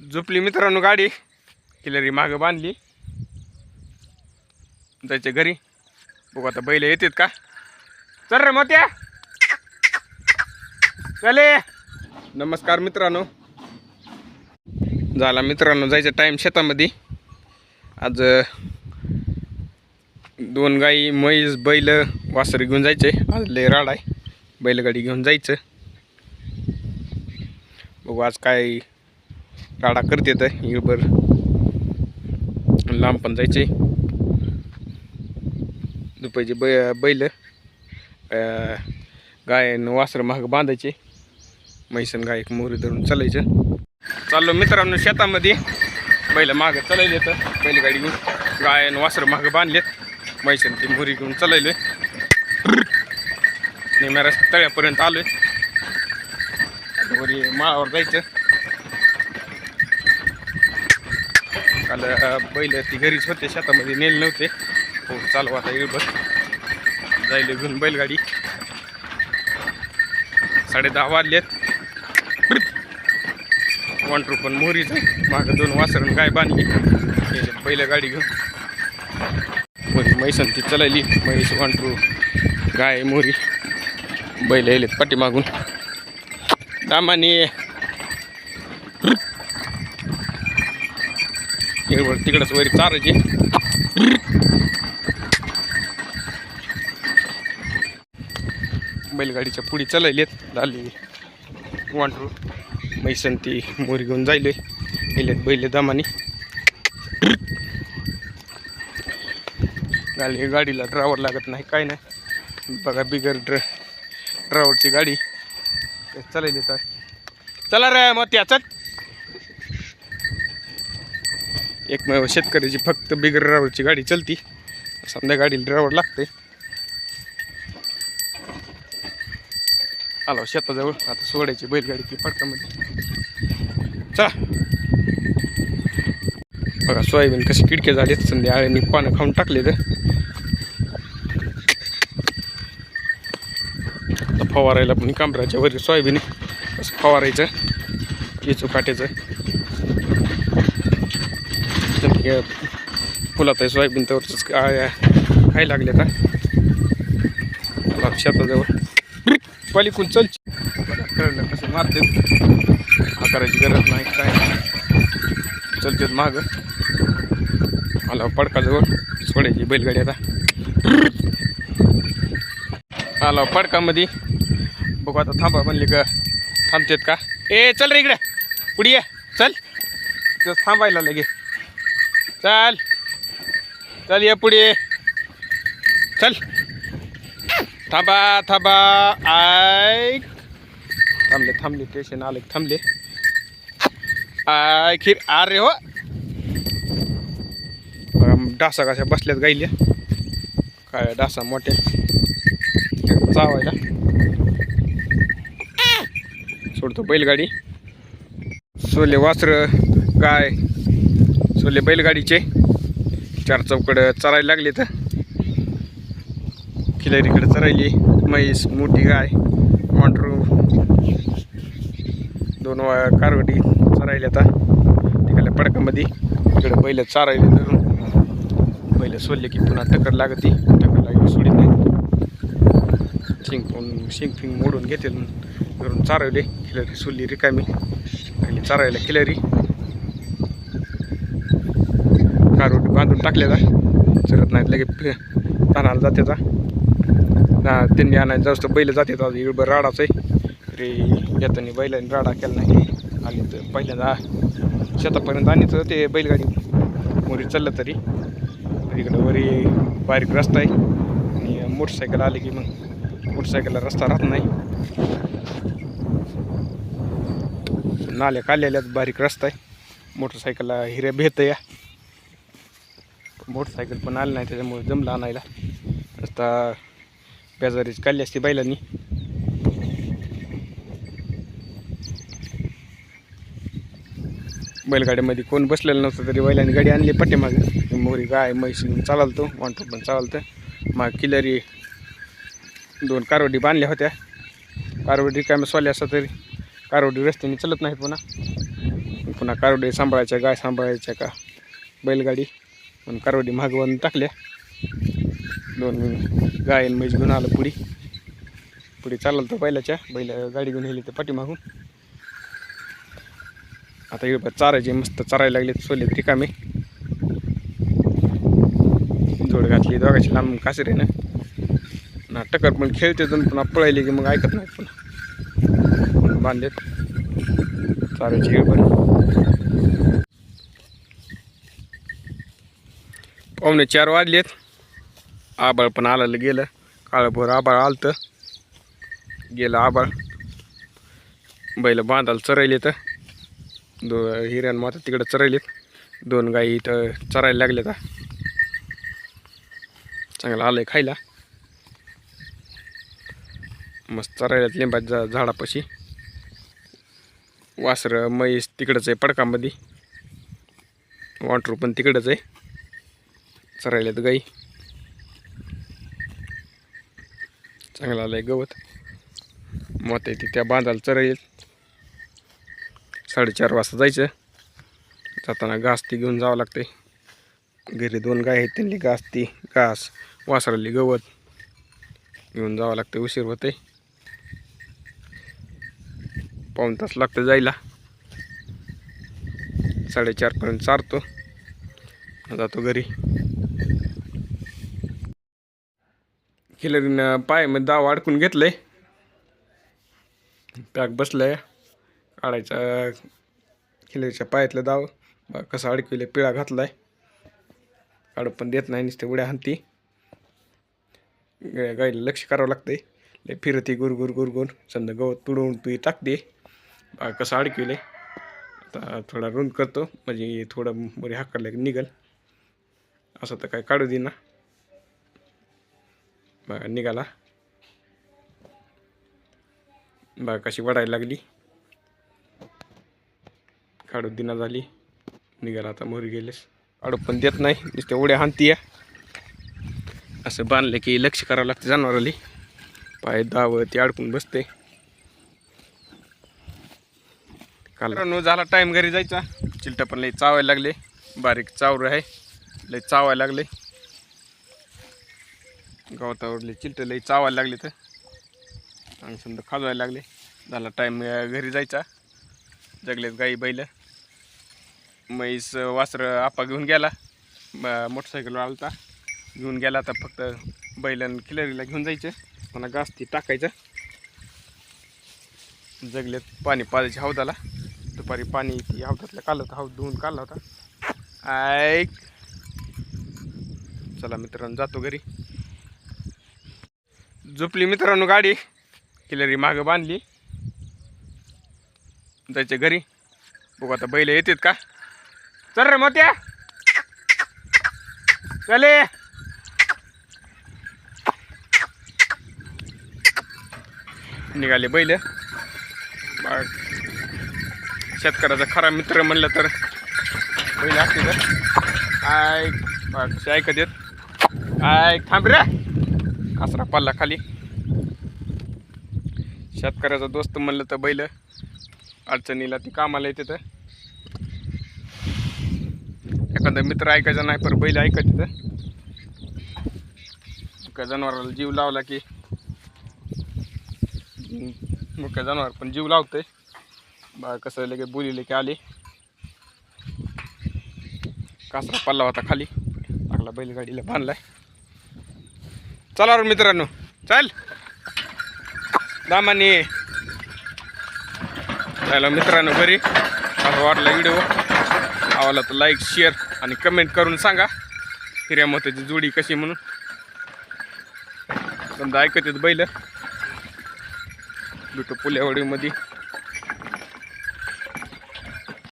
झोपली मित्रांनो गाडी. किलरी मागं बांधली. जायचे घरी. बघू आता बैल येतात का? चल रे मोत्या. चले नमस्कार मित्रांनो. झाला मित्रांनो जायचं टाईम शेतामध्ये. आज दोन गाई म्हैस बैल वासर घेऊन जायचे. आज लय राड आहे. बैलगाडी घेऊन जायचं. बघू आज काय राडा करते तर इळभर लांब पण जायचे दुपारचे बै बैल गायन वासर महाग बांधायचे. म्हैसन गाय एक मोहरी धरून चालायचं. चाललो मित्रांनो शेतामध्ये. बैल मागं चालायले तर बैलगाडी घेऊन गायन वासर महाग बांधलेत. म्हैसन ती मोहरी घेऊन चालले निम्या रस्त्या तळ्यापर्यंत आलोय आहे माळावर जायचं. काल बैल ती घरीच होते शेतामध्ये नेले नव्हते. हो चालू आता इळभर जाईल घेऊन बैलगाडी. साडे दहा वाजलेत. वन ट्रू पण मोहरीच आहे. मागं दोन वासरण गाय बांधली. पहिल्या गाडी घेऊन. मोरी म्हैसन ती चलायली. म्हैस वांटरू गाय मोरी बैल यायलेत पाठीमागून. दामाने. हिरवळ तिकडंच वरी चारायचे. बैलगाडीच्या पुढे चलायलेत झाली वांडरू मैसन ती मोरी घेऊन जायले. गेलेत बैल दमाने. गाडी गाडीला ड्रायव्हर लागत नाही काय नाही. बघा बिगर ड्र ड्रायव्हरची गाडी. चालायली तर. चला रे मग त्याचाच एकमेव शेतकऱ्याची फक्त बिगर ड्रायव्हरची गाडी चलती. समजा गाडीला ड्रायव्हर लागते. आलो शेताजवळ. आता सोडायची बैलगाडी ती फडकामध्ये चला. बघा सोयाबीन कसे किडके झालेत. संध्या मी पानं खाऊन टाकले तर आता फवारायला पण कांबराच्या वर सोयाबीन कसं फवारायचं? केचू काट्याचं. हे फुलात आहे सोयाबीन तर काय खायला लागले का आला शेताजवळ पलीकडून चल. कळलं कसं मारते. करायची गरज नाही काय नाही. चलतेत माग. आला पडकाजवळ. सोडायची बैलगाडी आता. आला पडकामध्ये. बघू आता थांबा म्हणले का. थांबतेत का? ए चल रे इकडे. पुढे चल. थांबायला लगे. चल. चल ये पुढे. चल. थांबा थांबा. आय थांबले थांबले पेशंट आले थांबले. आय खीर अरे हो. डासा कशा बसल्यात गाईल्या काय डासा मोठ्या. चावायला. सोडतो बैलगाडी. सोले वासर काय सोले बैलगाडीचे. चार चौकड चरायला लागले तर खिलारीकडे चरायली. म्हैस मोठी गाय मांडरू दोन वा कारवटी चरायला आता. तिकडल्या पडकामध्ये. तिकडे बैल चारायले धरून. बैल सोडले की पुन्हा टक्कर लागते. टक्कर लागली सोडित नाही. शिंग पण शिंग फिंग मोडून घेते धरून चारवले. खिलारी सोडली रिकामी. आणि चारायला खिलारी कारवटी बांधून टाकलेला. चरत नाहीत लगे तानाला जाते जा ना त्यांनी आणायला जास्त बैल जाते आज. इकडं राडाच आहे. तरी येताना बैलाने राडा केला नाही. आली तर पहिल्यांदा शेतापर्यंत आणायचं ते बैलगाडी. मोरी चाललं तरी. इकडं वरी बारीक रस्ता आहे. आणि मोटरसायकल आली की मग मोटरसायकलला रस्ता राहत नाही. नाल्या काढलेल्यात बारीक रस्ता आहे. मोटरसायकलला हिऱ्या भेत या. मोटरसायकल पण आलं नाही त्याच्यामुळे जमलं आणायला. रस्ता पेजारीच काढली असती बैलांनी. बैलगाड्यामध्ये कोण बसलेलं नव्हतं तरी बैलांनी गाडी आणली पाठीमागे. मोरी गाय म्हैस घेऊन चालतो वांटू पण चालतं. मग किलरी दोन कारवडी बांधल्या होत्या. कारवडी काय सोल्या असं तरी. कारवडी रस्त्याने चलत नाहीत पुन्हा. पुन्हा कारवडी सांभाळायच्या गाय सांभाळायच्या का? बैलगाडी. पण कारवडी मागवून टाकल्या. दोन गायन म्हैस घेऊन आलं पुढी. पुढे चालला तर बैलाच्या. बैला गाडी घेऊन गेली तर पाठीमागून. आता इकडे चारायचे मस्त चारायला लागले सोले रिकामे. जोड घातली दोघाची लांब कासरे ना ना टकर पण खेळते जण पण पळायले की मग ऐकत नाही पण म्हणून बांधलेत. चारायची इकडे पावणे चार वाजलेत. आबाळ पण आलेलं गेलं. काळभोर आबाळ आलतं. गेलं आबाळ. बैल बांधायला चरायले तर दो हिरण माता तिकडं चरायलेत. दोन गाई इथं चरायला लागल्या चांगलं आलंय खायला. मस्त चरायला लिंबाच्या झाडापाशी. वासरं म्हैस तिकडंच आहे पडकामध्ये. वाटरू पण तिकडंच आहे. चरायलेत गाई. चांगलं आलंय गवत. मत आहे त्या बांधायला चरायत साडेचार वाजता जायचं. जाताना घास ती घेऊन जावं लागते घरी दोन गाय आहेत त्यांनी घास ती घास वासराली गवत. घेऊन जावं लागते उशीर होते पाऊण तास लागतं जायला. साडेचारपर्यंत चारतो. जातो घरी. खिलरीनं पायामध्ये दाव अडकून घेतलंय. पॅक बसलाय. काढायचा खिलरीच्या पायातलं दाव. बा कसं अडकविलं पिळा घातलाय. काढू पण देत नाही नुसते उड्या हाणती. गाईला लक्ष करावं लागतंय. लय फिरती गुरगुर गुरगुर समजा गवत तुडवून तू टाकते. बा कसं अडकविले आता थोडा रुंद करतो. म्हणजे थोडं बरी हाकडलं की निघल. असं तर काय काढू दे ना बघा निघाला. बघा कशी वडायला लागली. काढू दिना झाली. निघाला आता मोरी गेलेस. काढू पण देत नाही नुसते उड्या हाणतीय. असं बांधलं की लक्ष करावं लागतं जनावराली. पाय दाव ते अडकून बसते. काल झाला टाईम घरी जायचा. चिलटा पण लई चावायला लागले. बारीक चावर आहे. लई चावायला लागले. गवतावरले चिलट लई चावायला लागले तर. आणि समजा खाजवायला लागले. झाला टाईम घरी जायचा. जगलेत गाई बैल. म्हैस वासरं आपा घेऊन गेला. मोटरसायकलवर आलता घेऊन गेला तर फक्त बैलन खिलरीला घेऊन जायचं. म्हणा घास ती टाकायचं. जगलेत पाणी पाजायचे हौदाला. दुपारी पाणी ती हौदातलं काढलं होतं हौद धुवून काढला होता. ऐक. चला मित्रांनो जातो घरी. झोपली मित्रांनो गाडी. किलरी मागं बांधली. जायच्या घरी. बघू आता बैल येतात का? चल रे मोत्या. चले निघाले बैल. बा शेतकऱ्याचा खरा मित्र म्हणलं तर. बैल असते तर. आय बघ ऐकत येत. आय थांब रे. कासरा पल्ला खाली. शेतकऱ्याचा दोस्त म्हणलं तर बैल अडचणीला ती कामाला येते तर. एखादा मित्र ऐकायचा नाही पर बैल ऐकत तिथं मुख्या जनावराला जीव लावला की मुख्य जनावर पण जीव लावतंय. बा कसं लगे बोलिले की आले. कासरा पल्ला होता खाली. आपला बैलगाडीला बांधलाय. चला मित्रांनो चल. दामाने. चला मित्रांनो घरी. असं वाटला व्हिडिओ आवडला तर लाईक शेअर आणि कमेंट करून सांगा. हिऱ्या मोत्याची जोडी कशी म्हणून. समजा ऐकत येत बैल. भेटू पुल्यावडीमध्ये